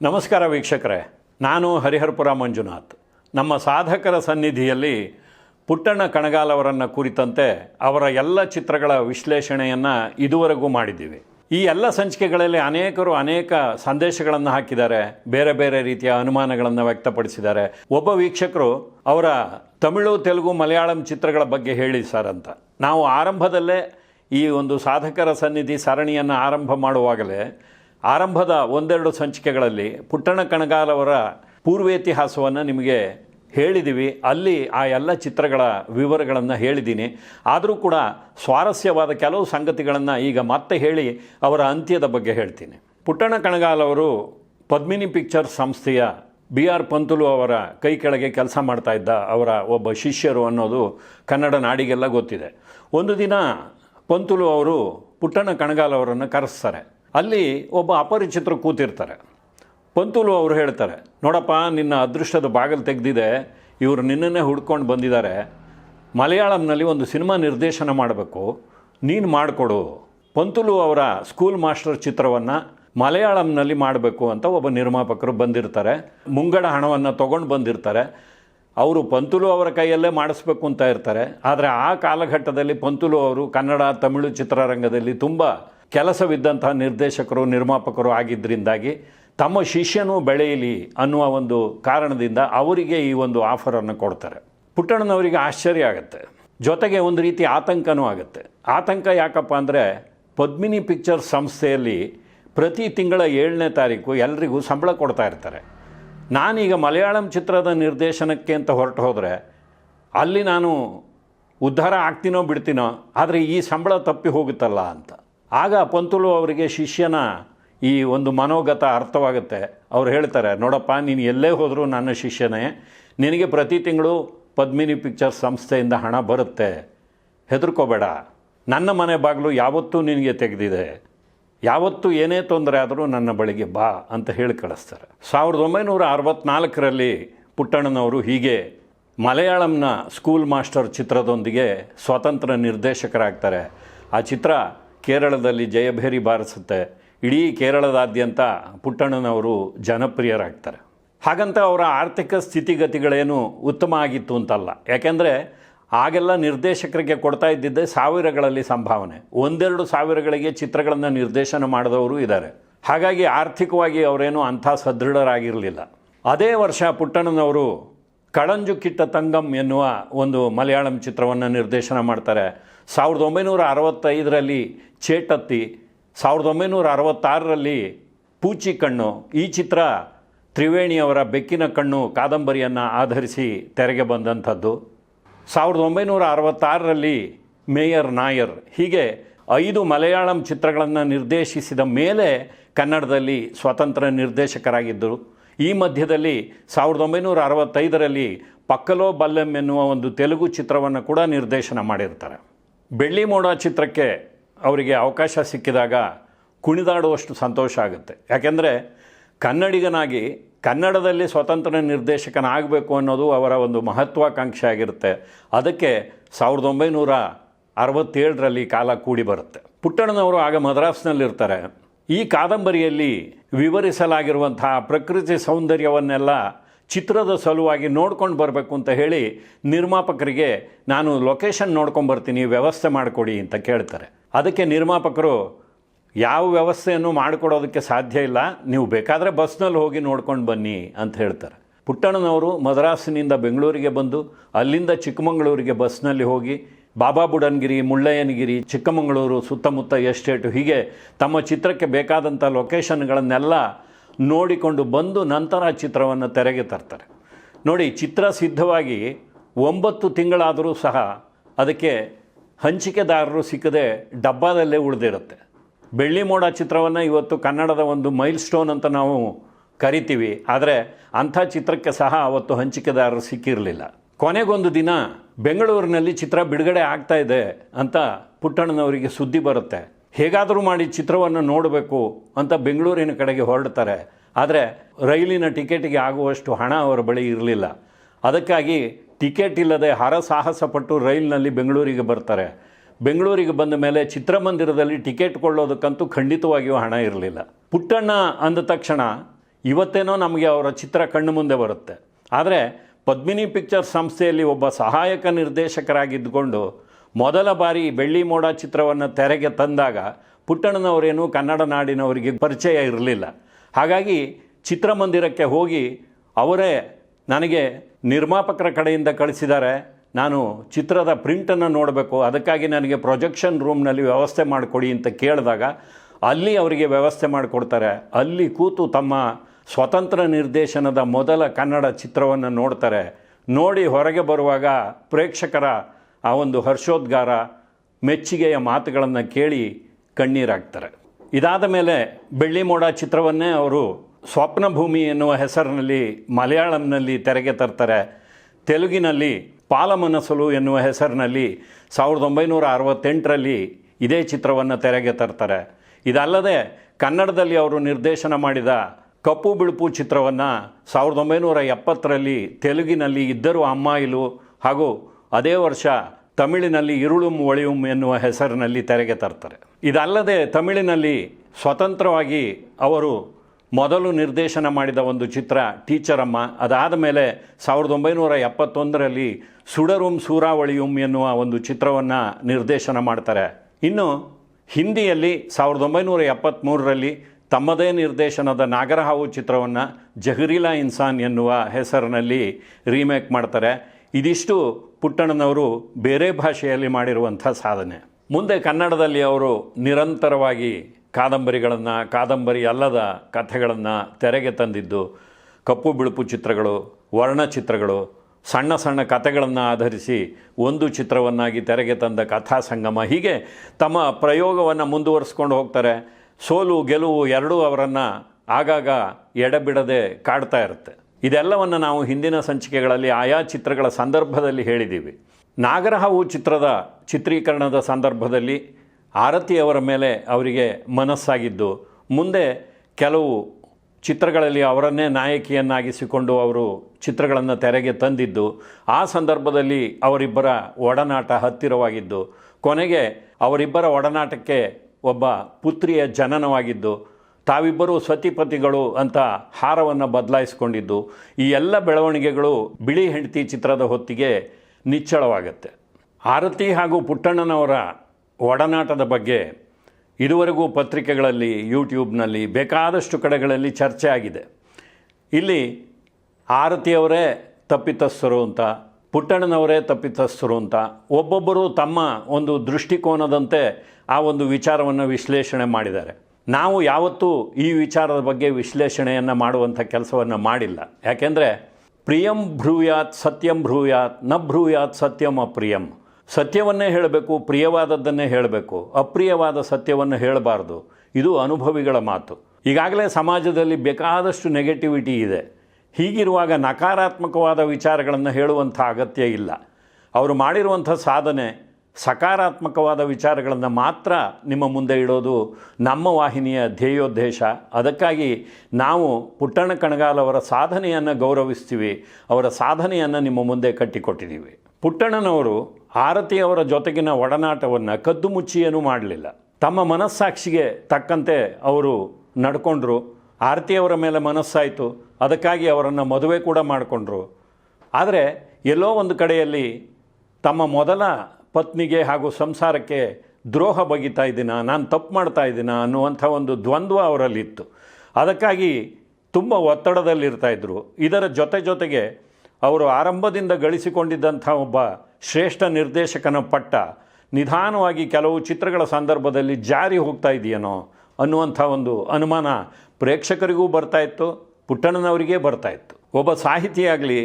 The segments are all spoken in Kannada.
ನಮಸ್ಕಾರ ವೀಕ್ಷಕರೇ, ನಾನು ಹರಿಹರಪುರ ಮಂಜುನಾಥ್. ನಮ್ಮ ಸಾಧಕರ ಸನ್ನಿಧಿಯಲ್ಲಿ ಪುಟ್ಟಣ್ಣ ಕಣಗಾಲ್ ಕುರಿತಂತೆ ಅವರ ಎಲ್ಲ ಚಿತ್ರಗಳ ವಿಶ್ಲೇಷಣೆಯನ್ನು ಇದುವರೆಗೂ ಮಾಡಿದ್ದೀವಿ. ಈ ಎಲ್ಲ ಸಂಚಿಕೆಗಳಲ್ಲಿ ಅನೇಕರು ಅನೇಕ ಸಂದೇಶಗಳನ್ನು ಹಾಕಿದ್ದಾರೆ, ಬೇರೆ ಬೇರೆ ರೀತಿಯ ಅನುಮಾನಗಳನ್ನು ವ್ಯಕ್ತಪಡಿಸಿದ್ದಾರೆ. ಒಬ್ಬ ವೀಕ್ಷಕರು ಅವರ ತಮಿಳು, ತೆಲುಗು, ಮಲಯಾಳಂ ಚಿತ್ರಗಳ ಬಗ್ಗೆ ಹೇಳಿ ಸರ್ ಅಂತ. ನಾವು ಆರಂಭದಲ್ಲೇ ಈ ಒಂದು ಸಾಧಕರ ಸನ್ನಿಧಿ ಸರಣಿಯನ್ನು ಆರಂಭ ಮಾಡುವಾಗಲೇ ಆರಂಭದ ಒಂದೆರಡು ಸಂಚಿಕೆಗಳಲ್ಲಿ ಪುಟ್ಟಣ ಕಣಗಾಲವರ ಪೂರ್ವೇತಿಹಾಸವನ್ನು ನಿಮಗೆ ಹೇಳಿದ್ದೀವಿ ಅಲ್ಲಿ ಆ ಎಲ್ಲ ಚಿತ್ರಗಳ ವಿವರಗಳನ್ನು ಹೇಳಿದ್ದೀನಿ ಆದರೂ ಕೂಡ ಸ್ವಾರಸ್ಯವಾದ ಕೆಲವು ಸಂಗತಿಗಳನ್ನು ಈಗ ಮತ್ತೆ ಹೇಳಿ ಅವರ ಅಂತ್ಯದ ಬಗ್ಗೆ ಹೇಳ್ತೀನಿ. ಪುಟ್ಟಣ ಕಣಗಾಲ್ ಅವರು ಪದ್ಮಿನಿ ಪಿಕ್ಚರ್ಸ್ ಸಂಸ್ಥೆಯ ಬಿ ಆರ್ ಪಂತುಲು ಅವರ ಕೈ ಕೆಳಗೆ ಕೆಲಸ ಮಾಡ್ತಾ ಇದ್ದ ಅವರ ಒಬ್ಬ ಶಿಷ್ಯರು ಅನ್ನೋದು ಕನ್ನಡ ನಾಡಿಗೆಲ್ಲ ಗೊತ್ತಿದೆ. ಒಂದು ದಿನ ಪಂತುಲು ಅವರು ಪುಟ್ಟಣ ಕಣಗಾಲ್ ಅವರನ್ನು ಕರೆಸ್ತಾರೆ. ಅಲ್ಲಿ ಒಬ್ಬ ಅಪರಿಚಿತರು ಕೂತಿರ್ತಾರೆ. ಪಂತುಲು ಅವರು ಹೇಳ್ತಾರೆ, ನೋಡಪ್ಪ, ನಿನ್ನ ಅದೃಷ್ಟದ ಬಾಗಿಲು ತೆಗೆದಿದೆ. ಇವರು ನಿನ್ನನ್ನೇ ಹುಡ್ಕೊಂಡು ಬಂದಿದ್ದಾರೆ. ಮಲಯಾಳಂನಲ್ಲಿ ಒಂದು ಸಿನಿಮಾ ನಿರ್ದೇಶನ ಮಾಡಬೇಕು. ನೀನು ಮಾಡಿಕೊಡು. ಪಂತುಲು ಅವರ ಸ್ಕೂಲ್ ಮಾಸ್ಟರ್ ಚಿತ್ರವನ್ನು ಮಲಯಾಳಂನಲ್ಲಿ ಮಾಡಬೇಕು ಅಂತ ಒಬ್ಬ ನಿರ್ಮಾಪಕರು ಬಂದಿರ್ತಾರೆ. ಮುಂಗಡ ಹಣವನ್ನು ತೊಗೊಂಡು ಬಂದಿರ್ತಾರೆ. ಅವರು ಪಂತುಲು ಅವರ ಕೈಯಲ್ಲೇ ಮಾಡಿಸ್ಬೇಕು ಅಂತ ಇರ್ತಾರೆ. ಆದರೆ ಆ ಕಾಲಘಟ್ಟದಲ್ಲಿ ಪಂತುಲು ಅವರು ಕನ್ನಡ, ತಮಿಳು ಚಿತ್ರರಂಗದಲ್ಲಿ ತುಂಬ ಕೆಲಸವಿದ್ದಂತಹ ನಿರ್ದೇಶಕರು, ನಿರ್ಮಾಪಕರು ಆಗಿದ್ದರಿಂದಾಗಿ ತಮ್ಮ ಶಿಷ್ಯನೂ ಬೆಳೆಯಲಿ ಅನ್ನುವ ಒಂದು ಕಾರಣದಿಂದ ಅವರಿಗೆ ಈ ಒಂದು ಆಫರನ್ನು ಕೊಡ್ತಾರೆ. ಪುಟ್ಟಣ್ಣನವರಿಗೆ ಆಶ್ಚರ್ಯ ಆಗುತ್ತೆ. ಜೊತೆಗೆ ಒಂದು ರೀತಿ ಆತಂಕನೂ ಆಗುತ್ತೆ. ಆತಂಕ ಯಾಕಪ್ಪ ಅಂದರೆ ಪದ್ಮಿನಿ ಪಿಕ್ಚರ್ಸ್ ಸಂಸ್ಥೆಯಲ್ಲಿ ಪ್ರತಿ ತಿಂಗಳ ಏಳನೇ ತಾರೀಕು ಎಲ್ರಿಗೂ ಸಂಬಳ ಕೊಡ್ತಾ ಇರ್ತಾರೆ. ನಾನೀಗ ಮಲಯಾಳಂ ಚಿತ್ರದ ನಿರ್ದೇಶನಕ್ಕೆ ಅಂತ ಹೊರಟು ಹೋದರೆ ಅಲ್ಲಿ ನಾನು ಉದ್ಧಾರ ಆಗ್ತೀನೋ ಬಿಡ್ತೀನೋ, ಆದರೆ ಈ ಸಂಬಳ ತಪ್ಪಿ ಹೋಗುತ್ತಲ್ಲ ಅಂತ. ಆಗ ಪಂತುಲು ಅವರಿಗೆ ಶಿಷ್ಯನ ಈ ಒಂದು ಮನೋಗತ ಅರ್ಥವಾಗುತ್ತೆ. ಅವ್ರು ಹೇಳ್ತಾರೆ, ನೋಡಪ್ಪ, ನೀನು ಎಲ್ಲೇ ಹೋದರೂ ನನ್ನ ಶಿಷ್ಯನೇ, ನಿನಗೆ ಪ್ರತಿ ತಿಂಗಳು ಪದ್ಮಿನಿ ಪಿಕ್ಚರ್ಸ್ ಸಂಸ್ಥೆಯಿಂದ ಹಣ ಬರುತ್ತೆ. ಹೆದರ್ಕೋಬೇಡ. ನನ್ನ ಮನೆ ಬಾಗಿಲು ಯಾವತ್ತೂ ನಿನಗೆ ತೆಗೆದಿದೆ. ಯಾವತ್ತೂ ಏನೇ ತೊಂದರೆ ಆದರೂ ನನ್ನ ಬಳಿಗೆ ಬಾ ಅಂತ ಹೇಳಿ ಕಳಿಸ್ತಾರೆ. ಸಾವಿರದ ಒಂಬೈನೂರ ಅರವತ್ತ್ನಾಲ್ಕರಲ್ಲಿ ಪುಟ್ಟಣ್ಣನವರು ಹೀಗೆ ಮಲಯಾಳಂನ ಸ್ಕೂಲ್ ಮಾಸ್ಟರ್ ಚಿತ್ರದೊಂದಿಗೆ ಸ್ವತಂತ್ರ ನಿರ್ದೇಶಕರಾಗ್ತಾರೆ. ಆ ಚಿತ್ರ ಕೇರಳದಲ್ಲಿ ಜಯಭೇರಿ ಬಾರಿಸುತ್ತೆ. ಇಡೀ ಕೇರಳದಾದ್ಯಂತ ಪುಟ್ಟಣ್ಣನವರು ಜನಪ್ರಿಯರಾಗ್ತಾರೆ. ಹಾಗಂತ ಅವರ ಆರ್ಥಿಕ ಸ್ಥಿತಿಗತಿಗಳೇನು ಉತ್ತಮ ಆಗಿತ್ತು ಅಂತಲ್ಲ. ಯಾಕೆಂದರೆ ಆಗೆಲ್ಲ ನಿರ್ದೇಶಕರಿಗೆ ಕೊಡ್ತಾ ಇದ್ದಿದ್ದೆ ಸಾವಿರಗಳಲ್ಲಿ ಸಂಭಾವನೆ. ಒಂದೆರಡು ಸಾವಿರಗಳಿಗೆ ಚಿತ್ರಗಳನ್ನು ನಿರ್ದೇಶನ ಮಾಡಿದವರು ಇದ್ದಾರೆ. ಹಾಗಾಗಿ ಆರ್ಥಿಕವಾಗಿ ಅವರೇನು ಅಂಥ ಸದೃಢರಾಗಿರಲಿಲ್ಲ. ಅದೇ ವರ್ಷ ಪುಟ್ಟಣ್ಣನವರು ಕಳಂಜು ಕಿಟ್ಟ ತಂಗಂ ಎನ್ನುವ ಒಂದು ಮಲಯಾಳಂ ಚಿತ್ರವನ್ನು ನಿರ್ದೇಶನ ಮಾಡ್ತಾರೆ. ಸಾವಿರದ ಒಂಬೈನೂರ ಅರವತ್ತೈದರಲ್ಲಿ ಚೇಟತ್ತಿ, ಸಾವಿರದ ಒಂಬೈನೂರ ಅರವತ್ತಾರರಲ್ಲಿ ಪೂಚಿ ಕಣ್ಣು ಈ ಚಿತ್ರ ತ್ರಿವೇಣಿಯವರ ಬೆಕ್ಕಿನ ಕಣ್ಣು ಕಾದಂಬರಿಯನ್ನು ಆಧರಿಸಿ ತೆರೆಗೆ ಬಂದಂಥದ್ದು. ಸಾವಿರದ ಒಂಬೈನೂರ ಅರವತ್ತಾರರಲ್ಲಿ ಮೇಯರ್ ನಾಯರ್ ಹೀಗೆ ಐದು ಮಲಯಾಳಂ ಚಿತ್ರಗಳನ್ನು ನಿರ್ದೇಶಿಸಿದ ಮೇಲೆ ಕನ್ನಡದಲ್ಲಿ ಸ್ವತಂತ್ರ ನಿರ್ದೇಶಕರಾಗಿದ್ದರು. ಈ ಮಧ್ಯದಲ್ಲಿ ಸಾವಿರದ ಒಂಬೈನೂರ ಅರವತ್ತೈದರಲ್ಲಿ ಪಕ್ಕಲೋ ಬಲ್ಲೆಂ ಎನ್ನುವ ಒಂದು ತೆಲುಗು ಚಿತ್ರವನ್ನು ಕೂಡ ನಿರ್ದೇಶನ ಮಾಡಿರ್ತಾರೆ. ಬೆಳ್ಳಿ ಮೋಡ ಚಿತ್ರಕ್ಕೆ ಅವರಿಗೆ ಅವಕಾಶ ಸಿಕ್ಕಿದಾಗ ಕುಣಿದಾಡುವಷ್ಟು ಸಂತೋಷ ಆಗುತ್ತೆ. ಯಾಕೆಂದರೆ ಕನ್ನಡಿಗನಾಗಿ ಕನ್ನಡದಲ್ಲಿ ಸ್ವತಂತ್ರ ನಿರ್ದೇಶಕನಾಗಬೇಕು ಅನ್ನೋದು ಅವರ ಒಂದು ಮಹತ್ವಾಕಾಂಕ್ಷೆ ಆಗಿರುತ್ತೆ. ಅದಕ್ಕೆ ಸಾವಿರದ ಒಂಬೈನೂರ ಅರವತ್ತೇಳರಲ್ಲಿ ಕಾಲ ಕೂಡಿ ಬರುತ್ತೆ. ಪುಟ್ಟಣ್ಣನವರು ಆಗ ಮದ್ರಾಸ್ನಲ್ಲಿರ್ತಾರೆ. ಈ ಕಾದಂಬರಿಯಲ್ಲಿ ವಿವರಿಸಲಾಗಿರುವಂತಹ ಪ್ರಕೃತಿ ಸೌಂದರ್ಯವನ್ನೆಲ್ಲ ಚಿತ್ರದ ಸಲುವಾಗಿ ನೋಡ್ಕೊಂಡು ಬರಬೇಕು ಅಂತ ಹೇಳಿ ನಿರ್ಮಾಪಕರಿಗೆ ನಾನು ಲೊಕೇಶನ್ ನೋಡ್ಕೊಂಡು ಬರ್ತೀನಿ, ವ್ಯವಸ್ಥೆ ಮಾಡಿಕೊಡಿ ಅಂತ ಕೇಳ್ತಾರೆ. ಅದಕ್ಕೆ ನಿರ್ಮಾಪಕರು, ಯಾವ ವ್ಯವಸ್ಥೆಯನ್ನು ಮಾಡಿಕೊಡೋದಕ್ಕೆ ಸಾಧ್ಯ ಇಲ್ಲ, ನೀವು ಬೇಕಾದರೆ ಬಸ್ನಲ್ಲಿ ಹೋಗಿ ನೋಡ್ಕೊಂಡು ಬನ್ನಿ ಅಂತ ಹೇಳ್ತಾರೆ. ಪುಟ್ಟಣ್ಣನವರು ಮದ್ರಾಸಿನಿಂದ ಬೆಂಗಳೂರಿಗೆ ಬಂದು, ಅಲ್ಲಿಂದ ಚಿಕ್ಕಮಗಳೂರಿಗೆ ಬಸ್ನಲ್ಲಿ ಹೋಗಿ, ಬಾಬಾ ಬುಡನ್ಗಿರಿ, ಮುಳ್ಳಯ್ಯನಗಿರಿ, ಚಿಕ್ಕಮಗಳೂರು, ಸುತ್ತಮುತ್ತ ಎಸ್ಟೇಟು ಹೀಗೆ ತಮ್ಮ ಚಿತ್ರಕ್ಕೆ ಬೇಕಾದಂಥ ಲೊಕೇಶನ್ಗಳನ್ನೆಲ್ಲ ನೋಡಿಕೊಂಡು ಬಂದು ನಂತರ ಚಿತ್ರವನ್ನು ತೆರೆಗೆ ತರ್ತಾರೆ. ನೋಡಿ, ಚಿತ್ರ ಸಿದ್ಧವಾಗಿ ಒಂಬತ್ತು ತಿಂಗಳಾದರೂ ಸಹ ಅದಕ್ಕೆ ಹಂಚಿಕೆದಾರರು ಸಿಕ್ಕದೆ ಡಬ್ಬಾದಲ್ಲೇ ಉಳಿದಿರುತ್ತೆ. ಬೆಳ್ಳಿ ಮೋಡ ಚಿತ್ರವನ್ನು ಇವತ್ತು ಕನ್ನಡದ ಒಂದು ಮೈಲ್ ಸ್ಟೋನ್ ಅಂತ ನಾವು ಕರಿತೀವಿ. ಆದರೆ ಅಂಥ ಚಿತ್ರಕ್ಕೆ ಸಹ ಅವತ್ತು ಹಂಚಿಕೆದಾರರು ಸಿಕ್ಕಿರಲಿಲ್ಲ. ಕೊನೆಗೊಂದು ದಿನ ಬೆಂಗಳೂರಿನಲ್ಲಿ ಚಿತ್ರ ಬಿಡುಗಡೆ ಆಗ್ತಾ ಇದೆ ಅಂತ ಪುಟ್ಟಣ್ಣನವರಿಗೆ ಸುದ್ದಿ ಬರುತ್ತೆ. ಹೇಗಾದರೂ ಮಾಡಿ ಚಿತ್ರವನ್ನು ನೋಡಬೇಕು ಅಂತ ಬೆಂಗಳೂರಿನ ಕಡೆಗೆ ಹೊರಡ್ತಾರೆ. ಆದರೆ ರೈಲಿನ ಟಿಕೆಟಿಗೆ ಆಗುವಷ್ಟು ಹಣ ಅವರ ಬಳಿ ಇರಲಿಲ್ಲ. ಅದಕ್ಕಾಗಿ ಟಿಕೆಟ್ ಇಲ್ಲದೆ ಹರಸಾಹಸ ಪಟ್ಟು ರೈಲಿನಲ್ಲಿ ಬೆಂಗಳೂರಿಗೆ ಬರ್ತಾರೆ. ಬೆಂಗಳೂರಿಗೆ ಬಂದ ಮೇಲೆ ಚಿತ್ರಮಂದಿರದಲ್ಲಿ ಟಿಕೆಟ್ ಕೊಳ್ಳೋದಕ್ಕಂತೂ ಖಂಡಿತವಾಗಿಯೂ ಹಣ ಇರಲಿಲ್ಲ. ಪುಟ್ಟಣ್ಣ ಅಂದ ತಕ್ಷಣ ಇವತ್ತೇನೋ ನಮಗೆ ಅವರ ಚಿತ್ರ ಕಣ್ಣು ಮುಂದೆ ಬರುತ್ತೆ. ಆದರೆ ಪದ್ಮಿನಿ ಪಿಕ್ಚರ್ ಸಂಸ್ಥೆಯಲ್ಲಿ ಒಬ್ಬ ಸಹಾಯಕ ನಿರ್ದೇಶಕರಾಗಿದ್ದುಕೊಂಡು ಮೊದಲ ಬಾರಿ ಬೆಳ್ಳಿ ಮೋಡ ಚಿತ್ರವನ್ನು ತೆರೆಗೆ ತಂದಾಗ ಪುಟ್ಟಣ್ಣನವರೇನು ಕನ್ನಡ ನಾಡಿನವರಿಗೆ ಪರಿಚಯ ಇರಲಿಲ್ಲ. ಹಾಗಾಗಿ ಚಿತ್ರಮಂದಿರಕ್ಕೆ ಹೋಗಿ ಅವರೇ ನನಗೆ ನಿರ್ಮಾಪಕರ ಕಡೆಯಿಂದ ಕಳಿಸಿದ್ದಾರೆ. ನಾನು ಚಿತ್ರದ ಪ್ರಿಂಟನ್ನು ನೋಡಬೇಕು. ಅದಕ್ಕಾಗಿ ನನಗೆ ಪ್ರೊಜೆಕ್ಷನ್ ರೂಮ್ನಲ್ಲಿ ವ್ಯವಸ್ಥೆ ಮಾಡಿಕೊಡಿ ಅಂತ ಕೇಳಿದಾಗ ಅಲ್ಲಿ ಅವರಿಗೆ ವ್ಯವಸ್ಥೆ ಮಾಡಿಕೊಡ್ತಾರೆ. ಅಲ್ಲಿ ಕೂತು ತಮ್ಮ ಸ್ವತಂತ್ರ ನಿರ್ದೇಶನದ ಮೊದಲ ಕನ್ನಡ ಚಿತ್ರವನ್ನು ನೋಡ್ತಾರೆ. ನೋಡಿ ಹೊರಗೆ ಬರುವಾಗ ಪ್ರೇಕ್ಷಕರ ಆ ಒಂದು ಹರ್ಷೋದ್ಗಾರ ಮೆಚ್ಚುಗೆಯ ಮಾತುಗಳನ್ನು ಕೇಳಿ ಕಣ್ಣೀರಾಗ್ತಾರೆ. ಇದಾದ ಮೇಲೆ ಬೆಳ್ಳಿ ಮೋಡ ಚಿತ್ರವನ್ನೇ ಅವರು ಸ್ವಪ್ನಭೂಮಿ ಎನ್ನುವ ಹೆಸರಿನಲ್ಲಿ ಮಲಯಾಳಂನಲ್ಲಿ ತೆರೆಗೆ ತರ್ತಾರೆ. ತೆಲುಗಿನಲ್ಲಿ ಪಾಲಮನಸಲು ಎನ್ನುವ ಹೆಸರಿನಲ್ಲಿ ಸಾವಿರದ ಒಂಬೈನೂರ ಅರವತ್ತೆಂಟರಲ್ಲಿ ಇದೇ ಚಿತ್ರವನ್ನು ತೆರೆಗೆ ತರ್ತಾರೆ. ಇದಲ್ಲದೆ ಕನ್ನಡದಲ್ಲಿ ಅವರು ನಿರ್ದೇಶನ ಮಾಡಿದ ಕಪ್ಪು ಬಿಳುಪು ಚಿತ್ರವನ್ನು ಸಾವಿರದ ಒಂಬೈನೂರ ಎಪ್ಪತ್ತರಲ್ಲಿ ತೆಲುಗಿನಲ್ಲಿ ಇದ್ದರು ಅಮ್ಮಾಯಿಲು ಹಾಗೂ ಅದೇ ವರ್ಷ ತಮಿಳಿನಲ್ಲಿ ಇರುಳುಂ ಒಳಿಯುಂ ಎನ್ನುವ ಹೆಸರಿನಲ್ಲಿ ತೆರೆಗೆ ತರ್ತಾರೆ. ಇದಲ್ಲದೆ ತಮಿಳಿನಲ್ಲಿ ಸ್ವತಂತ್ರವಾಗಿ ಅವರು ಮೊದಲು ನಿರ್ದೇಶನ ಮಾಡಿದ ಒಂದು ಚಿತ್ರ ಟೀಚರಮ್ಮ, ಅದಾದ ಮೇಲೆ ಸಾವಿರದ ಒಂಬೈನೂರ ಎಪ್ಪತ್ತೊಂದರಲ್ಲಿ ಸುಡರುಂ ಸೂರಾವಳಿಯುಂ ಎನ್ನುವ ಒಂದು ಚಿತ್ರವನ್ನು ನಿರ್ದೇಶನ ಮಾಡ್ತಾರೆ. ಇನ್ನು ಹಿಂದಿಯಲ್ಲಿ ಸಾವಿರದ ಒಂಬೈನೂರ ಎಪ್ಪತ್ತ್ಮೂರರಲ್ಲಿ ತಮ್ಮದೇ ನಿರ್ದೇಶನದ ನಾಗರಹಾವು ಚಿತ್ರವನ್ನು ಜಹರೀಲಾ ಇನ್ಸಾನ್ ಎನ್ನುವ ಹೆಸರಿನಲ್ಲಿ ರೀಮೇಕ್ ಮಾಡ್ತಾರೆ. ಇದಿಷ್ಟು ಪುಟ್ಟಣ್ಣನವರು ಬೇರೆ ಭಾಷೆಯಲ್ಲಿ ಮಾಡಿರುವಂಥ ಸಾಧನೆ. ಮುಂದೆ ಕನ್ನಡದಲ್ಲಿ ಅವರು ನಿರಂತರವಾಗಿ ಕಾದಂಬರಿಗಳನ್ನು, ಕಾದಂಬರಿ ಅಲ್ಲದ ಕಥೆಗಳನ್ನು ತೆರೆಗೆ ತಂದಿದ್ದು, ಕಪ್ಪು ಬಿಳುಪು ಚಿತ್ರಗಳು ವರ್ಣಚಿತ್ರಗಳು ಸಣ್ಣ ಸಣ್ಣ ಕಥೆಗಳನ್ನು ಆಧರಿಸಿ ಒಂದು ಚಿತ್ರವನ್ನಾಗಿ ತೆರೆಗೆ ತಂದ ಕಥಾ ಸಂಗಮ. ಹೀಗೆ ತಮ್ಮ ಪ್ರಯೋಗವನ್ನು ಮುಂದುವರಿಸ್ಕೊಂಡು ಹೋಗ್ತಾರೆ. ಸೋಲು ಗೆಲುವು ಎರಡೂ ಅವರನ್ನು ಆಗಾಗ ಎಡಬಿಡದೆ ಕಾಡ್ತಾ ಇರುತ್ತೆ. ಇದೆಲ್ಲವನ್ನು ನಾವು ಹಿಂದಿನ ಸಂಚಿಕೆಗಳಲ್ಲಿ ಆಯಾ ಚಿತ್ರಗಳ ಸಂದರ್ಭದಲ್ಲಿ ಹೇಳಿದ್ದೀವಿ. ನಾಗರಹಾವು ಚಿತ್ರದ ಚಿತ್ರೀಕರಣದ ಸಂದರ್ಭದಲ್ಲಿ ಆರತಿಯವರ ಮೇಲೆ ಅವರಿಗೆ ಮನಸ್ಸಾಗಿದ್ದು, ಮುಂದೆ ಕೆಲವು ಚಿತ್ರಗಳಲ್ಲಿ ಅವರನ್ನೇ ನಾಯಕಿಯನ್ನಾಗಿಸಿಕೊಂಡು ಅವರು ಚಿತ್ರಗಳನ್ನು ತೆರೆಗೆ ತಂದಿದ್ದು, ಆ ಸಂದರ್ಭದಲ್ಲಿ ಅವರಿಬ್ಬರ ಒಡನಾಟ ಹತ್ತಿರವಾಗಿದ್ದು, ಕೊನೆಗೆ ಅವರಿಬ್ಬರ ಒಡನಾಟಕ್ಕೆ ಒಬ್ಬ ಪುತ್ರಿಯ ಜನನವಾಗಿದ್ದು ತಾವಿಬ್ಬರು ಸತಿಪತಿಗಳು ಅಂತ ಹಾರವನ್ನು ಬದಲಾಯಿಸಿಕೊಂಡಿದ್ದು, ಈ ಎಲ್ಲ ಬೆಳವಣಿಗೆಗಳು ಬಿಳಿ ಹೆಂಡತಿ ಚಿತ್ರದ ಹೊತ್ತಿಗೆ ನಿಚ್ಚಳವಾಗುತ್ತೆ. ಆರತಿ ಹಾಗೂ ಪುಟ್ಟಣ್ಣನವರ ಒಡನಾಟದ ಬಗ್ಗೆ ಇದುವರೆಗೂ ಪತ್ರಿಕೆಗಳಲ್ಲಿ, ಯೂಟ್ಯೂಬ್ನಲ್ಲಿ ಬೇಕಾದಷ್ಟು ಕಡೆಗಳಲ್ಲಿ ಚರ್ಚೆ ಆಗಿದೆ. ಇಲ್ಲಿ ಆರತಿಯವರೇ ತಪ್ಪಿತಸ್ಥರು ಅಂತ, ಪುಟ್ಟಣ್ಣನವರೇ ತಪ್ಪಿತಸ್ಥರು ಅಂತ, ಒಬ್ಬೊಬ್ಬರು ತಮ್ಮ ಒಂದು ದೃಷ್ಟಿಕೋನದಂತೆ ಆ ಒಂದು ವಿಚಾರವನ್ನು ವಿಶ್ಲೇಷಣೆ ಮಾಡಿದ್ದಾರೆ. ನಾವು ಯಾವತ್ತೂ ಈ ವಿಚಾರದ ಬಗ್ಗೆ ವಿಶ್ಲೇಷಣೆಯನ್ನು ಮಾಡುವಂಥ ಕೆಲಸವನ್ನು ಮಾಡಿಲ್ಲ. ಯಾಕೆಂದರೆ ಪ್ರಿಯಂ ಭ್ರೂಯಾತ್ ಸತ್ಯಂ ಭ್ರೂಯಾತ್ನ ಭ್ರೂಯಾತ್ ಸತ್ಯಂ ಅಪ್ರಿಯಂ. ಸತ್ಯವನ್ನೇ ಹೇಳಬೇಕು, ಪ್ರಿಯವಾದದ್ದನ್ನೇ ಹೇಳಬೇಕು, ಅಪ್ರಿಯವಾದ ಸತ್ಯವನ್ನು ಹೇಳಬಾರ್ದು. ಇದು ಅನುಭವಿಗಳ ಮಾತು. ಈಗಾಗಲೇ ಸಮಾಜದಲ್ಲಿ ಬೇಕಾದಷ್ಟು ನೆಗೆಟಿವಿಟಿ ಇದೆ. ಹೀಗಿರುವಾಗ ನಕಾರಾತ್ಮಕವಾದ ವಿಚಾರಗಳನ್ನು ಹೇಳುವಂಥ ಅಗತ್ಯ ಇಲ್ಲ. ಅವರು ಮಾಡಿರುವಂಥ ಸಾಧನೆ ಸಕಾರಾತ್ಮಕವಾದ ವಿಚಾರಗಳನ್ನು ಮಾತ್ರ ನಿಮ್ಮ ಮುಂದೆ ಇಡೋದು ನಮ್ಮ ವಾಹಿನಿಯ ಧ್ಯೇಯೋದ್ದೇಶ. ಅದಕ್ಕಾಗಿ ನಾವು ಪುಟ್ಟಣ ಕಣಗಾಲ್ ಅವರ ಸಾಧನೆಯನ್ನು ಗೌರವಿಸ್ತೀವಿ. ಅವರ ಸಾಧನೆಯನ್ನು ನಿಮ್ಮ ಮುಂದೆ ಕಟ್ಟಿಕೊಟ್ಟಿದ್ದೀವಿ ಪುಟ್ಟಣ್ಣನವರು ಆರತಿಯವರ ಜೊತೆಗಿನ ಒಡನಾಟವನ್ನು ಕದ್ದು ಮುಚ್ಚಿಯೇನೂ ಮಾಡಲಿಲ್ಲ. ತಮ್ಮ ಮನಸ್ಸಾಕ್ಷಿಗೆ ತಕ್ಕಂತೆ ಅವರು ನಡ್ಕೊಂಡ್ರು. ಆರತಿಯವರ ಮೇಲೆ ಮನಸ್ಸಾಯಿತು. ಅದಕ್ಕಾಗಿ ಅವರನ್ನು ಮದುವೆ ಕೂಡ ಮಾಡಿಕೊಂಡ್ರು. ಆದರೆ ಎಲ್ಲೋ ಒಂದು ಕಡೆಯಲ್ಲಿ ತಮ್ಮ ಮೊದಲ ಪತ್ನಿಗೆ ಹಾಗೂ ಸಂಸಾರಕ್ಕೆ ದ್ರೋಹ ಬಗಿತಾ ಇದ್ದೀನ, ನಾನು ತಪ್ಪು ಮಾಡ್ತಾ ಇದ್ದೀನ ಅನ್ನುವಂಥ ಒಂದು ದ್ವಂದ್ವ ಅವರಲ್ಲಿತ್ತು. ಅದಕ್ಕಾಗಿ ತುಂಬ ಒತ್ತಡದಲ್ಲಿರ್ತಾಯಿದ್ರು ಇದರ. ಜೊತೆ ಜೊತೆಗೆ ಅವರು ಆರಂಭದಿಂದ ಗಳಿಸಿಕೊಂಡಿದ್ದಂಥ ಒಬ್ಬ ಶ್ರೇಷ್ಠ ನಿರ್ದೇಶಕನ ಪಟ್ಟ ನಿಧಾನವಾಗಿ ಕೆಲವು ಚಿತ್ರಗಳ ಸಂದರ್ಭದಲ್ಲಿ ಜಾರಿ ಹೋಗ್ತಾ ಇದೆಯೇನೋ ಅನ್ನುವಂಥ ಒಂದು ಅನುಮಾನ ಪ್ರೇಕ್ಷಕರಿಗೂ ಬರ್ತಾಯಿತ್ತು ಪುಟ್ಟಣ್ಣನವರಿಗೇ ಬರ್ತಾಯಿತ್ತು ಒಬ್ಬ ಸಾಹಿತಿಯಾಗಲಿ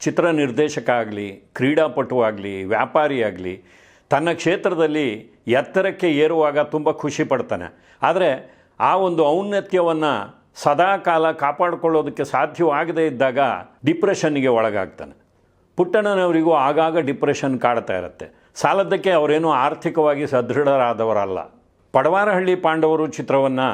ಚಿತ್ರ ನಿರ್ದೇಶಕ ಆಗಲಿ ಕ್ರೀಡಾಪಟು ಆಗಲಿ ವ್ಯಾಪಾರಿ ಆಗಲಿ ತನ್ನ ಕ್ಷೇತ್ರದಲ್ಲಿ ಎತ್ತರಕ್ಕೆ ಏರುವಾಗ ತುಂಬ ಖುಷಿ ಪಡ್ತಾನೆ. ಆದರೆ ಆ ಒಂದು ಔನ್ನತ್ಯವನ್ನು ಸದಾ ಕಾಲ ಕಾಪಾಡಿಕೊಳ್ಳೋದಕ್ಕೆ ಸಾಧ್ಯವಾಗದೇ ಇದ್ದಾಗ ಡಿಪ್ರೆಷನ್ಗೆ ಒಳಗಾಗ್ತಾನೆ. ಪುಟ್ಟಣ್ಣನವರಿಗೂ ಆಗಾಗ ಡಿಪ್ರೆಷನ್ ಕಾಡ್ತಾ ಇರುತ್ತೆ. ಸಾಲದ್ದಕ್ಕೆ ಅವರೇನು ಆರ್ಥಿಕವಾಗಿ ಸದೃಢರಾದವರಲ್ಲ. ಪಡವಾರಹಳ್ಳಿ ಪಾಂಡವರು ಚಿತ್ರವನ್ನು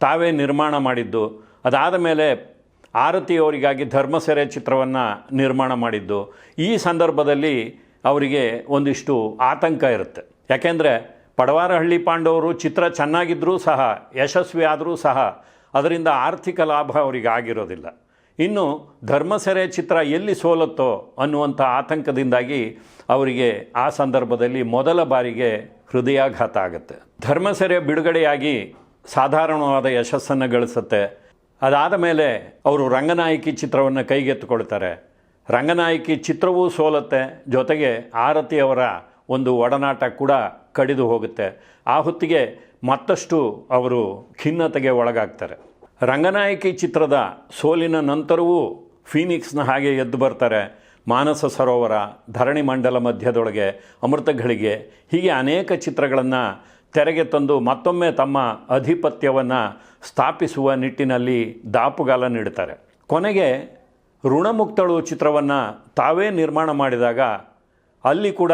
ತಾವೇ ನಿರ್ಮಾಣ ಮಾಡಿದ್ದು, ಅದಾದ ಮೇಲೆ ಆರತಿಯವರಿಗಾಗಿ ಧರ್ಮಸೆರೆ ಚಿತ್ರವನ್ನು ನಿರ್ಮಾಣ ಮಾಡಿದ್ದು, ಈ ಸಂದರ್ಭದಲ್ಲಿ ಅವರಿಗೆ ಒಂದಿಷ್ಟು ಆತಂಕ ಇರುತ್ತೆ. ಯಾಕೆಂದರೆ ಪಡವಾರಹಳ್ಳಿ ಪಾಂಡವರು ಚಿತ್ರ ಚೆನ್ನಾಗಿದ್ದರೂ ಸಹ, ಯಶಸ್ವಿ ಆದರೂ ಸಹ ಅದರಿಂದ ಆರ್ಥಿಕ ಲಾಭ ಅವರಿಗೆ ಆಗಿರೋದಿಲ್ಲ. ಇನ್ನು ಧರ್ಮಸೆರೆ ಚಿತ್ರ ಎಲ್ಲಿ ಸೋಲುತ್ತೋ ಅನ್ನುವಂಥ ಆತಂಕದಿಂದಾಗಿ ಅವರಿಗೆ ಆ ಸಂದರ್ಭದಲ್ಲಿ ಮೊದಲ ಬಾರಿಗೆ ಹೃದಯಾಘಾತ ಆಗುತ್ತೆ. ಧರ್ಮಸೆರೆ ಬಿಡುಗಡೆಯಾಗಿ ಸಾಧಾರಣವಾದ ಯಶಸ್ಸನ್ನು ಗಳಿಸುತ್ತೆ. ಅದಾದ ಮೇಲೆ ಅವರು ರಂಗನಾಯಕಿ ಚಿತ್ರವನ್ನು ಕೈಗೆತ್ತಿಕೊಳ್ತಾರೆ. ರಂಗನಾಯಕಿ ಚಿತ್ರವೂ ಸೋಲತ್ತೆ, ಜೊತೆಗೆ ಆರತಿಯವರ ಒಂದು ಒಡನಾಟ ಕೂಡ ಕಡಿದು ಹೋಗುತ್ತೆ. ಆ ಹೊತ್ತಿಗೆ ಮತ್ತಷ್ಟು ಅವರು ಖಿನ್ನತೆಗೆ ಒಳಗಾಗ್ತಾರೆ. ರಂಗನಾಯಕಿ ಚಿತ್ರದ ಸೋಲಿನ ನಂತರವೂ ಫೀನಿಕ್ಸ್ನ ಹಾಗೆ ಎದ್ದು ಬರ್ತಾರೆ. ಮಾನಸ ಸರೋವರ, ಧರಣಿ ಮಂಡಲ ಮಧ್ಯದೊಳಗೆ ಅಮೃತಗಳಿಗೆ ಹೀಗೆ ಅನೇಕ ಚಿತ್ರಗಳನ್ನು ತೆರೆಗೆ ತಂದು ಮತ್ತೊಮ್ಮೆ ತಮ್ಮ ಅಧಿಪತ್ಯವನ್ನು ಸ್ಥಾಪಿಸುವ ನಿಟ್ಟಿನಲ್ಲಿ ದಾಪುಗಾಲ ನೀಡುತ್ತಾರೆ. ಕೊನೆಗೆ ಋಣಮುಕ್ತಳು ಚಿತ್ರವನ್ನು ತಾವೇ ನಿರ್ಮಾಣ ಮಾಡಿದಾಗ ಅಲ್ಲಿ ಕೂಡ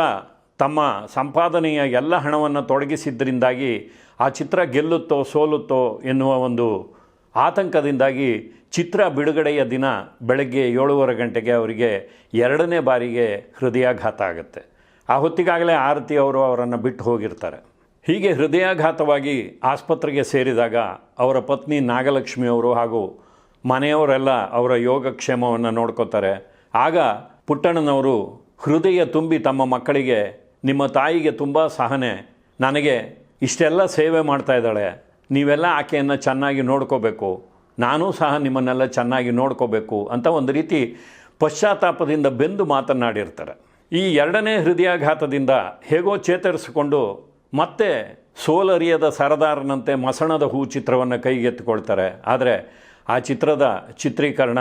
ತಮ್ಮ ಸಂಪಾದನೆಯ ಎಲ್ಲ ಹಣವನ್ನು ತೊಡಗಿಸಿದ್ದರಿಂದಾಗಿ ಆ ಚಿತ್ರ ಗೆಲ್ಲುತ್ತೋ ಸೋಲುತ್ತೋ ಎನ್ನುವ ಒಂದು ಆತಂಕದಿಂದಾಗಿ ಚಿತ್ರ ಬಿಡುಗಡೆಯ ದಿನ ಬೆಳಗ್ಗೆ ಏಳುವರೆ ಗಂಟೆಗೆ ಅವರಿಗೆ ಎರಡನೇ ಬಾರಿಗೆ ಹೃದಯಾಘಾತ ಆಗುತ್ತೆ. ಆ ಹೊತ್ತಿಗಾಗಲೇ ಆರತಿ ಅವರು ಅವರನ್ನು ಬಿಟ್ಟು ಹೋಗಿರ್ತಾರೆ. ಹೀಗೆ ಹೃದಯಾಘಾತವಾಗಿ ಆಸ್ಪತ್ರೆಗೆ ಸೇರಿದಾಗ ಅವರ ಪತ್ನಿ ನಾಗಲಕ್ಷ್ಮಿಯವರು ಹಾಗೂ ಮನೆಯವರೆಲ್ಲ ಅವರ ಯೋಗಕ್ಷೇಮವನ್ನು ನೋಡ್ಕೋತಾರೆ. ಆಗ ಪುಟ್ಟಣ್ಣನವರು, ಹೃದಯ ತುಂಬಿ ತಮ್ಮ ಮಕ್ಕಳಿಗೆ, ನಿಮ್ಮ ತಾಯಿಗೆ ತುಂಬ ಸಹನೆ. ನನಗೆ ಇಷ್ಟೆಲ್ಲ ಸೇವೆ ಮಾಡ್ತಾ ಇದ್ದಾಳೆ. ನೀವೆಲ್ಲ ಆಕೆಯನ್ನು ಚೆನ್ನಾಗಿ ನೋಡ್ಕೋಬೇಕು. ನಾನೂ ಸಹ ನಿಮ್ಮನ್ನೆಲ್ಲ ಚೆನ್ನಾಗಿ ನೋಡ್ಕೋಬೇಕು ಅಂತ ಒಂದು ರೀತಿ ಪಶ್ಚಾತ್ತಾಪದಿಂದ ಬೆಂದು ಮಾತನಾಡಿರ್ತಾರೆ. ಈ ಎರಡನೇ ಹೃದಯಾಘಾತದಿಂದ ಹೇಗೋ ಚೇತರಿಸಿಕೊಂಡು ಮತ್ತೆ ಸೋಲರಿಯದ ಸರದಾರನಂತೆ ಮಸಣದ ಹೂ ಚಿತ್ರವನ್ನು ಕೈಗೆತ್ತಿಕೊಳ್ತಾರೆ. ಆದರೆ ಆ ಚಿತ್ರದ ಚಿತ್ರೀಕರಣ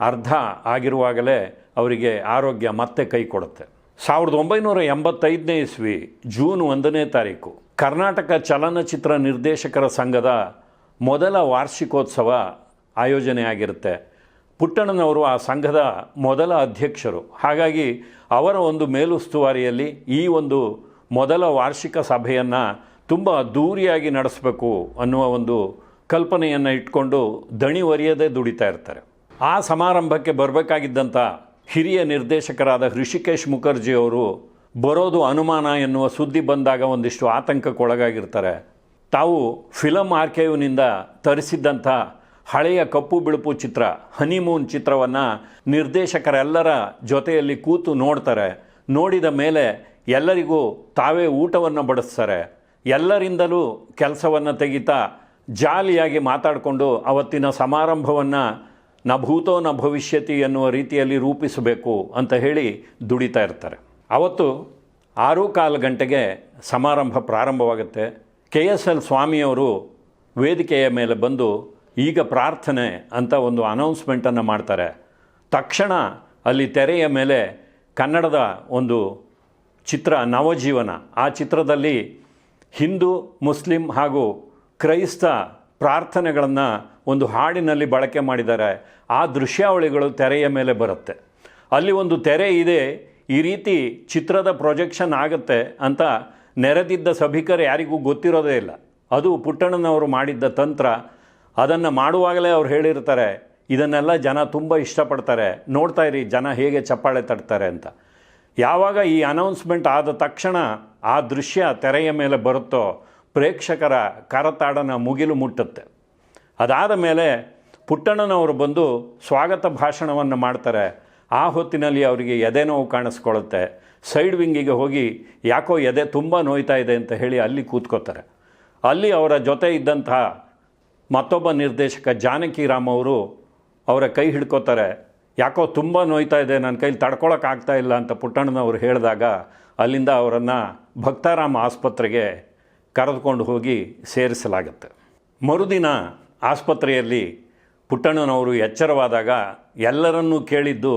ಅರ್ಧ ಆಗಿರುವಾಗಲೇ ಅವರಿಗೆ ಆರೋಗ್ಯ ಮತ್ತೆ ಕೈ ಕೊಡುತ್ತೆ. ಸಾವಿರದ ಒಂಬೈನೂರ ಎಂಬತ್ತೈದನೇ ಇಸ್ವಿ, ಜೂನ್ ಒಂದನೇ ತಾರೀಕು, ಕರ್ನಾಟಕ ಚಲನಚಿತ್ರ ನಿರ್ದೇಶಕರ ಸಂಘದ ಮೊದಲ ವಾರ್ಷಿಕೋತ್ಸವ ಆಯೋಜನೆಯಾಗಿರುತ್ತೆ. ಪುಟ್ಟಣ್ಣನವರು ಆ ಸಂಘದ ಮೊದಲ ಅಧ್ಯಕ್ಷರು. ಹಾಗಾಗಿ ಅವರ ಒಂದು ಮೇಲುಸ್ತುವಾರಿಯಲ್ಲಿ ಈ ಒಂದು ಮೊದಲ ವಾರ್ಷಿಕ ಸಭೆಯನ್ನು ತುಂಬ ಅದ್ದೂರಿಯಾಗಿ ನಡೆಸಬೇಕು ಅನ್ನುವ ಒಂದು ಕಲ್ಪನೆಯನ್ನು ಇಟ್ಕೊಂಡು ದಣಿ ಒರಿಯದೇ ದುಡಿತಾ ಇರ್ತಾರೆ. ಆ ಸಮಾರಂಭಕ್ಕೆ ಬರಬೇಕಾಗಿದ್ದಂಥ ಹಿರಿಯ ನಿರ್ದೇಶಕರಾದ ಹೃಷಿಕೇಶ್ ಮುಖರ್ಜಿ ಅವರು ಬರೋದು ಅನುಮಾನ ಎನ್ನುವ ಸುದ್ದಿ ಬಂದಾಗ ಒಂದಿಷ್ಟು ಆತಂಕಕ್ಕೊಳಗಾಗಿರ್ತಾರೆ. ತಾವು ಫಿಲಮ್ ಆರ್ಕೈವ್ನಿಂದ ತರಿಸಿದ್ದಂಥ ಹಳೆಯ ಕಪ್ಪು ಬಿಳುಪು ಚಿತ್ರ, ಹನಿಮೂನ್ ಚಿತ್ರವನ್ನು ನಿರ್ದೇಶಕರೆಲ್ಲರ ಜೊತೆಯಲ್ಲಿ ಕೂತು ನೋಡ್ತಾರೆ. ನೋಡಿದ ಮೇಲೆ ಎಲ್ಲರಿಗೂ ತಾವೇ ಊಟವನ್ನು ಬಡಿಸ್ತಾರೆ. ಎಲ್ಲರಿಂದಲೂ ಕೆಲಸವನ್ನು ತೆಗಿತಾ ಜಾಲಿಯಾಗಿ ಮಾತಾಡಿಕೊಂಡು ಅವತ್ತಿನ ಸಮಾರಂಭವನ್ನು ನ ಭೂತೋ ನ ಭವಿಷ್ಯತಿ ಎನ್ನುವ ರೀತಿಯಲ್ಲಿ ರೂಪಿಸಬೇಕು ಅಂತ ಹೇಳಿ ದುಡಿತಾ ಇರ್ತಾರೆ. ಅವತ್ತು ಆರು ಕಾಲು ಗಂಟೆಗೆ ಸಮಾರಂಭ ಪ್ರಾರಂಭವಾಗುತ್ತೆ. ಕೆ ಎಸ್ ಎಲ್ ಸ್ವಾಮಿಯವರು ವೇದಿಕೆಯ ಮೇಲೆ ಬಂದು ಈಗ ಪ್ರಾರ್ಥನೆ ಅಂತ ಒಂದು ಅನೌನ್ಸ್ಮೆಂಟನ್ನು ಮಾಡ್ತಾರೆ. ತಕ್ಷಣ ಅಲ್ಲಿ ತೆರೆಯ ಮೇಲೆ ಕನ್ನಡದ ಒಂದು ಚಿತ್ರ ನವಜೀವನ. ಆ ಚಿತ್ರದಲ್ಲಿ ಹಿಂದೂ, ಮುಸ್ಲಿಂ ಹಾಗೂ ಕ್ರೈಸ್ತ ಪ್ರಾರ್ಥನೆಗಳನ್ನು ಒಂದು ಹಾಡಿನಲ್ಲಿ ಬಳಕೆ ಮಾಡಿದ್ದಾರೆ. ಆ ದೃಶ್ಯಾವಳಿಗಳು ತೆರೆಯ ಮೇಲೆ ಬರುತ್ತೆ. ಅಲ್ಲಿ ಒಂದು ತೆರೆ ಇದೆ, ಈ ರೀತಿ ಚಿತ್ರದ ಪ್ರೊಜೆಕ್ಷನ್ ಆಗುತ್ತೆ ಅಂತ ನೆರೆದಿದ್ದ ಸಭಿಕರು ಯಾರಿಗೂ ಗೊತ್ತಿರೋದೇ ಇಲ್ಲ. ಅದು ಪುಟ್ಟಣ್ಣನವರು ಮಾಡಿದ್ದ ತಂತ್ರ. ಅದನ್ನು ಮಾಡುವಾಗಲೇ ಅವ್ರು ಹೇಳಿರ್ತಾರೆ, ಇದನ್ನೆಲ್ಲ ಜನ ತುಂಬ ಇಷ್ಟಪಡ್ತಾರೆ, ನೋಡ್ತಾ ಇರಿ, ಜನ ಹೇಗೆ ಚಪ್ಪಾಳೆ ತಟ್ತಾರೆ ಅಂತ. ಯಾವಾಗ ಈ ಅನೌನ್ಸ್ಮೆಂಟ್ ಆದ ತಕ್ಷಣ ಆ ದೃಶ್ಯ ತೆರೆಯ ಮೇಲೆ ಬರುತ್ತೋ ಪ್ರೇಕ್ಷಕರ ಕರತಾಡನ ಮುಗಿಲು ಮುಟ್ಟುತ್ತೆ. ಅದಾದ ಮೇಲೆ ಪುಟ್ಟಣ್ಣನವರು ಬಂದು ಸ್ವಾಗತ ಭಾಷಣವನ್ನು ಮಾಡ್ತಾರೆ. ಆ ಹೊತ್ತಿನಲ್ಲಿ ಅವರಿಗೆ ಎದೆ ನೋವು ಕಾಣಿಸ್ಕೊಳ್ಳುತ್ತೆ. ಸೈಡ್ ವಿಂಗಿಗೆ ಹೋಗಿ ಯಾಕೋ ಎದೆ ತುಂಬ ನೋಯ್ತಾ ಇದೆ ಅಂತ ಹೇಳಿ ಅಲ್ಲಿ ಕೂತ್ಕೋತಾರೆ ಅಲ್ಲಿ ಅವರ ಜೊತೆ ಇದ್ದಂತಹ ಮತ್ತೊಬ್ಬ ನಿರ್ದೇಶಕ ಜಾನಕಿರಾಮ್ ಅವರು ಅವರ ಕೈ ಹಿಡ್ಕೋತಾರೆ ಯಾಕೋ ತುಂಬ ನೋಯ್ತಾ ಇದೆ ನನ್ನ ಕೈಲಿ ತಡ್ಕೊಳಕ್ಕಾಗ್ತಾ ಇಲ್ಲ ಅಂತ ಪುಟ್ಟಣ್ಣನವರು ಹೇಳಿದಾಗ ಅಲ್ಲಿಂದ ಅವರನ್ನು ಭಕ್ತಾರಾಮ ಆಸ್ಪತ್ರೆಗೆ ಕರೆದುಕೊಂಡು ಹೋಗಿ ಸೇರಿಸಲಾಗುತ್ತೆ. ಮರುದಿನ ಆಸ್ಪತ್ರೆಯಲ್ಲಿ ಪುಟ್ಟಣ್ಣನವರು ಎಚ್ಚರವಾದಾಗ ಎಲ್ಲರನ್ನೂ ಕೇಳಿದ್ದು,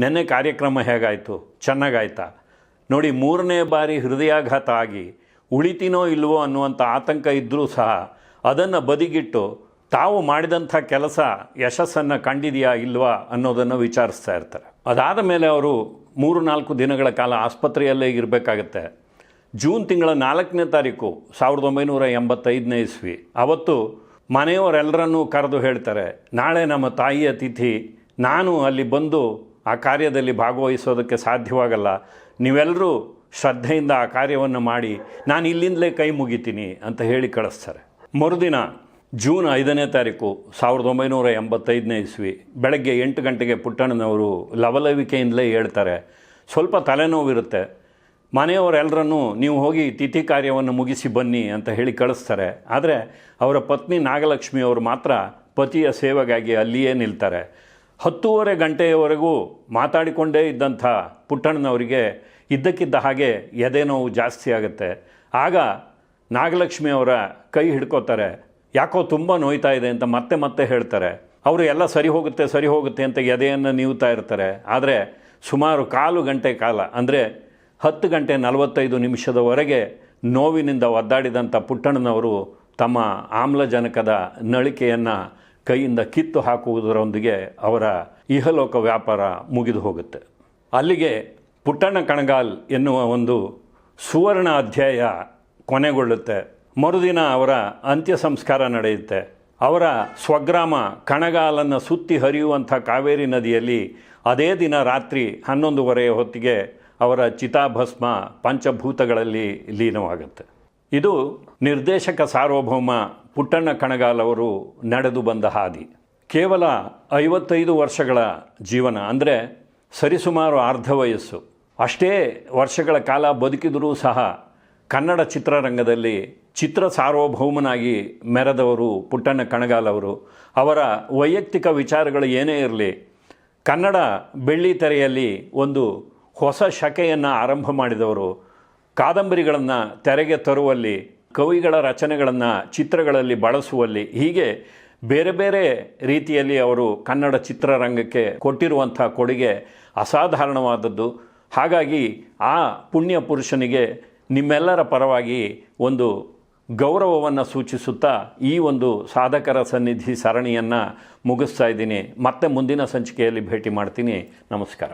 ನೆನ್ನೆ ಕಾರ್ಯಕ್ರಮ ಹೇಗಾಯಿತು? ಚೆನ್ನಾಗಾಯ್ತಾ? ನೋಡಿ, ಮೂರನೇ ಬಾರಿ ಹೃದಯಾಘಾತ ಆಗಿ ಉಳಿತೀನೋ ಇಲ್ವೋ ಅನ್ನುವಂಥ ಆತಂಕ ಇದ್ದರೂ ಸಹ ಅದನ್ನು ಬದಿಗಿಟ್ಟು ತಾವು ಮಾಡಿದಂಥ ಕೆಲಸ ಯಶಸ್ಸನ್ನು ಕಂಡಿದೆಯಾ ಇಲ್ವಾ ಅನ್ನೋದನ್ನು ವಿಚಾರಿಸ್ತಾ ಇರ್ತಾರೆ. ಅದಾದ ಮೇಲೆ ಅವರು ಮೂರು ನಾಲ್ಕು ದಿನಗಳ ಕಾಲ ಆಸ್ಪತ್ರೆಯಲ್ಲೇ ಇರಬೇಕಾಗತ್ತೆ. ಜೂನ್ ತಿಂಗಳ ನಾಲ್ಕನೇ ತಾರೀಕು, ಸಾವಿರದ ಒಂಬೈನೂರ ಎಂಬತ್ತೈದನೇ ಇಸ್ವಿ. ಅವತ್ತು ಮನೆಯವರೆಲ್ಲರನ್ನೂ ಕರೆದು ಹೇಳ್ತಾರೆ, ನಾಳೆ ನಮ್ಮ ತಾಯಿಯ ತಿಥಿ, ನಾನು ಅಲ್ಲಿ ಬಂದು ಆ ಕಾರ್ಯದಲ್ಲಿ ಭಾಗವಹಿಸೋದಕ್ಕೆ ಸಾಧ್ಯವಾಗಲ್ಲ. ನೀವೆಲ್ಲರೂ ಶ್ರದ್ಧೆಯಿಂದ ಆ ಕಾರ್ಯವನ್ನು ಮಾಡಿ ನಾನು ಇಲ್ಲಿಂದಲೇ ಕೈ ಮುಗಿತೀನಿ ಅಂತ ಹೇಳಿ ಕಳಿಸ್ತಾರೆ. ಮರುದಿನ ಜೂನ್ ಐದನೇ ತಾರೀಕು ಸಾವಿರದ ಒಂಬೈನೂರ ಎಂಬತ್ತೈದನೇ ಇಸ್ವಿ, ಬೆಳಗ್ಗೆ ಎಂಟು ಗಂಟೆಗೆ ಪುಟ್ಟಣ್ಣನವರು ಲವಲವಿಕೆಯಿಂದಲೇ ಹೇಳ್ತಾರೆ, ಸ್ವಲ್ಪ ತಲೆನೋವಿರುತ್ತೆ, ಮನೆಯವರೆಲ್ಲರನ್ನೂ ನೀವು ಹೋಗಿ ತಿಥಿ ಕಾರ್ಯವನ್ನು ಮುಗಿಸಿ ಬನ್ನಿ ಅಂತ ಹೇಳಿ ಕಳಿಸ್ತಾರೆ. ಆದರೆ ಅವರ ಪತ್ನಿ ನಾಗಲಕ್ಷ್ಮಿ ಅವರು ಮಾತ್ರ ಪತಿಯ ಸೇವೆಗಾಗಿ ಅಲ್ಲಿಯೇ ನಿಲ್ತಾರೆ. ಹತ್ತೂವರೆ ಗಂಟೆಯವರೆಗೂ ಮಾತಾಡಿಕೊಂಡೇ ಇದ್ದಂಥ ಪುಟ್ಟಣ್ಣನವರಿಗೆ ಇದ್ದಕ್ಕಿದ್ದ ಹಾಗೆ ಎದೆ ನೋವು ಜಾಸ್ತಿ ಆಗುತ್ತೆ. ಆಗ ನಾಗಲಕ್ಷ್ಮಿ ಅವರ ಕೈ ಹಿಡ್ಕೋತಾರೆ ಯಾಕೋ ತುಂಬ ನೋಯ್ತಾ ಇದೆ ಅಂತ ಮತ್ತೆ ಮತ್ತೆ ಹೇಳ್ತಾರೆ. ಅವರು ಎಲ್ಲ ಸರಿ ಹೋಗುತ್ತೆ ಸರಿ ಹೋಗುತ್ತೆ ಅಂತ ಎದೆಯನ್ನು ನೀವುತ್ತಾ ಇರ್ತಾರೆ. ಆದರೆ ಸುಮಾರು ಕಾಲು ಗಂಟೆ ಕಾಲ, ಅಂದರೆ ಹತ್ತು ಗಂಟೆ ನಲವತ್ತೈದು ನಿಮಿಷದವರೆಗೆ ನೋವಿನಿಂದ ಒದ್ದಾಡಿದಂಥ ಪುಟ್ಟಣ್ಣನವರು ತಮ್ಮ ಆಮ್ಲಜನಕದ ನಳಿಕೆಯನ್ನು ಕೈಯಿಂದ ಕಿತ್ತು ಹಾಕುವುದರೊಂದಿಗೆ ಅವರ ಇಹಲೋಕ ವ್ಯಾಪಾರ ಮುಗಿದು ಹೋಗುತ್ತೆ. ಅಲ್ಲಿಗೆ ಪುಟ್ಟಣ್ಣ ಕಣಗಾಲ್ ಎನ್ನುವ ಒಂದು ಸುವರ್ಣ ಅಧ್ಯಾಯ ಕೊನೆಗೊಳ್ಳುತ್ತೆ. ಮರುದಿನ ಅವರ ಅಂತ್ಯ ಸಂಸ್ಕಾರ ನಡೆಯುತ್ತೆ. ಅವರ ಸ್ವಗ್ರಾಮ ಕಣಗಾಲನ್ನು ಸುತ್ತಿ ಹರಿಯುವಂಥ ಕಾವೇರಿ ನದಿಯಲ್ಲಿ ಅದೇ ದಿನ ರಾತ್ರಿ ಹನ್ನೊಂದುವರೆಯ ಹೊತ್ತಿಗೆ ಅವರ ಚಿತಾಭಸ್ಮ ಪಂಚಭೂತಗಳಲ್ಲಿ ಲೀನವಾಗುತ್ತೆ. ಇದು ನಿರ್ದೇಶಕ ಸಾರ್ವಭೌಮ ಪುಟ್ಟಣ್ಣ ಕಣಗಾಲ್ ಅವರು ನಡೆದು ಬಂದ ಹಾದಿ. ಕೇವಲ ಐವತ್ತೈದು ವರ್ಷಗಳ ಜೀವನ ಅಂದರೆ ಸರಿಸುಮಾರು ಅರ್ಧ ವಯಸ್ಸು. ಅಷ್ಟೇ ವರ್ಷಗಳ ಕಾಲ ಬದುಕಿದರೂ ಸಹ ಕನ್ನಡ ಚಿತ್ರರಂಗದಲ್ಲಿ ಚಿತ್ರ ಸಾರ್ವಭೌಮನಾಗಿ ಮೆರೆದವರು ಪುಟ್ಟಣ್ಣ ಕಣಗಾಲ್ ಅವರು, ಅವರ ವೈಯಕ್ತಿಕ ವಿಚಾರಗಳು ಏನೇ ಇರಲಿ, ಕನ್ನಡ ಬೆಳ್ಳಿ ತೆರೆಯಲ್ಲಿ ಒಂದು ಹೊಸ ಶಕೆಯನ್ನು ಆರಂಭ ಮಾಡಿದವರು, ಕಾದಂಬರಿಗಳನ್ನು ತೆರೆಗೆ ತರುವಲ್ಲಿ, ಕವಿಗಳ ರಚನೆಗಳನ್ನು ಚಿತ್ರಗಳಲ್ಲಿ ಬಳಸುವಲ್ಲಿ, ಹೀಗೆ ಬೇರೆ ಬೇರೆ ರೀತಿಯಲ್ಲಿ ಅವರು ಕನ್ನಡ ಚಿತ್ರರಂಗಕ್ಕೆ ಕೊಟ್ಟಿರುವಂಥ ಕೊಡುಗೆ ಅಸಾಧಾರಣವಾದದ್ದು. ಹಾಗಾಗಿ ಆ ಪುಣ್ಯ ಪುರುಷನಿಗೆ ನಿಮ್ಮೆಲ್ಲರ ಪರವಾಗಿ ಒಂದು ಗೌರವವನ್ನು ಸೂಚಿಸುತ್ತಾ ಈ ಒಂದು ಸಾಧಕರ ಸನ್ನಿಧಿ ಸರಣಿಯನ್ನು ಮುಗಿಸ್ತಾ ಇದ್ದೀನಿ. ಮತ್ತೆ ಮುಂದಿನ ಸಂಚಿಕೆಯಲ್ಲಿ ಭೇಟಿ ಮಾಡ್ತೀನಿ. ನಮಸ್ಕಾರ.